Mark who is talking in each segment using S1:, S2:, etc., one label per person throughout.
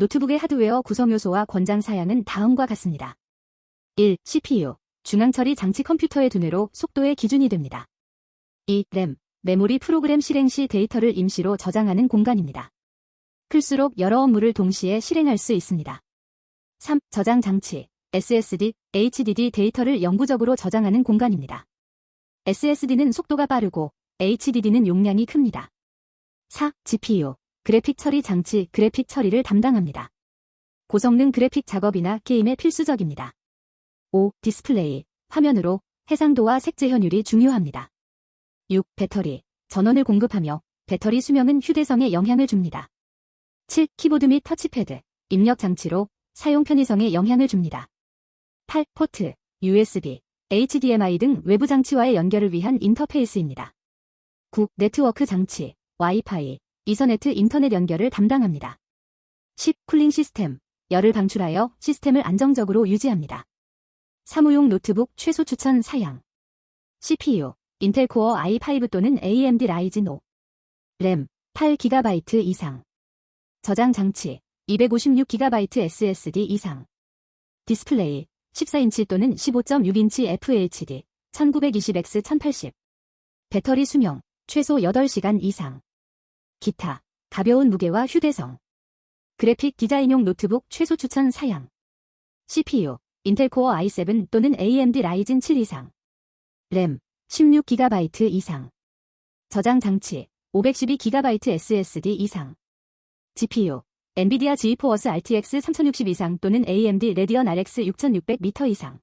S1: 노트북의 하드웨어 구성 요소와 권장 사양은 다음과 같습니다. 1. CPU. 중앙처리 장치 컴퓨터의 두뇌로 속도의 기준이 됩니다. 2. 램. 메모리 프로그램 실행 시 데이터를 임시로 저장하는 공간입니다. 클수록 여러 업무를 동시에 실행할 수 있습니다. 3. 저장 장치. SSD, HDD 데이터를 영구적으로 저장하는 공간입니다. SSD는 속도가 빠르고 HDD는 용량이 큽니다. 4. GPU. 그래픽 처리 장치, 그래픽 처리를 담당합니다. 고성능 그래픽 작업이나 게임에 필수적입니다. 5. 디스플레이. 화면으로 해상도와 색재 현율이 중요합니다. 6. 배터리. 전원을 공급하며 배터리 수명은 휴대성에 영향을 줍니다. 7. 키보드 및 터치패드. 입력 장치로 사용 편의성에 영향을 줍니다. 8. 포트. USB, HDMI 등 외부 장치와의 연결을 위한 인터페이스입니다. 9. 네트워크 장치, 와이파이, 이서네트 인터넷 연결을 담당합니다. 10. 쿨링 시스템, 열을 방출하여 시스템을 안정적으로 유지합니다. 사무용 노트북 최소 추천 사양 CPU, 인텔 코어 i5 또는 AMD 라이진 5 램, 8GB 이상 저장 장치, 256GB SSD 이상 디스플레이, 14인치 또는 15.6인치 FHD, 1920x 1080 배터리 수명, 최소 8시간 이상 기타, 가벼운 무게와 휴대성. 그래픽 디자인용 노트북 최소 추천 사양. CPU, 인텔 코어 i7 또는 AMD 라이진 7 이상. 램, 16GB 이상. 저장 장치, 512GB SSD 이상. GPU, 엔비디아 지포워스 RTX 3060 이상 또는 AMD 레디언 RX 6600m 이상.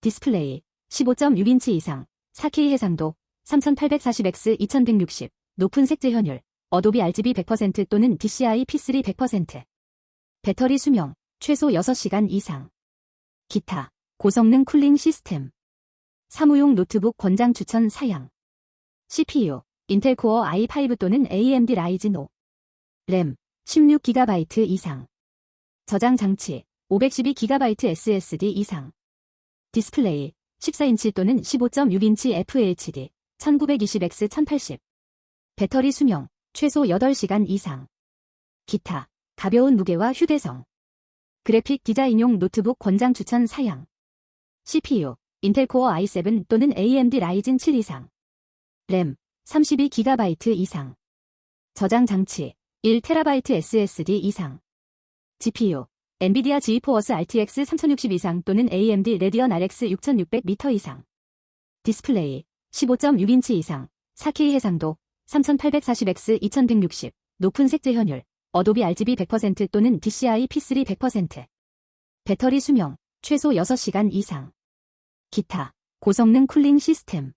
S1: 디스플레이, 15.6인치 이상. 4K 해상도, 3840x 2160 높은 색재 현율 어도비 RGB 100% 또는 DCI P3 100% 배터리 수명, 최소 6시간 이상. 기타, 고성능 쿨링 시스템. 사무용 노트북 권장 추천 사양. CPU, 인텔 코어 i5 또는 AMD 라이진 5 램, 16GB 이상. 저장 장치, 512GB SSD 이상. 디스플레이, 14인치 또는 15.6인치 FHD, 1920x 1080 배터리 수명, 최소 8시간 이상. 기타, 가벼운 무게와 휴대성. 그래픽 디자인용 노트북 권장 추천 사양. CPU, 인텔 코어 i7 또는 AMD 라이진 7 이상. 램, 32GB 이상. 저장 장치, 1TB SSD 이상. GPU, 엔비디아 지포워스 RTX 3060 이상 또는 AMD 레디언 RX 6600m 이상. 디스플레이, 15.6인치 이상. 4K 해상도, 3840x 2160 높은 색재 현율. 어도비 RGB 100% 또는 DCI P3 100% 배터리 수명. 최소 6시간 이상. 기타. 고성능 쿨링 시스템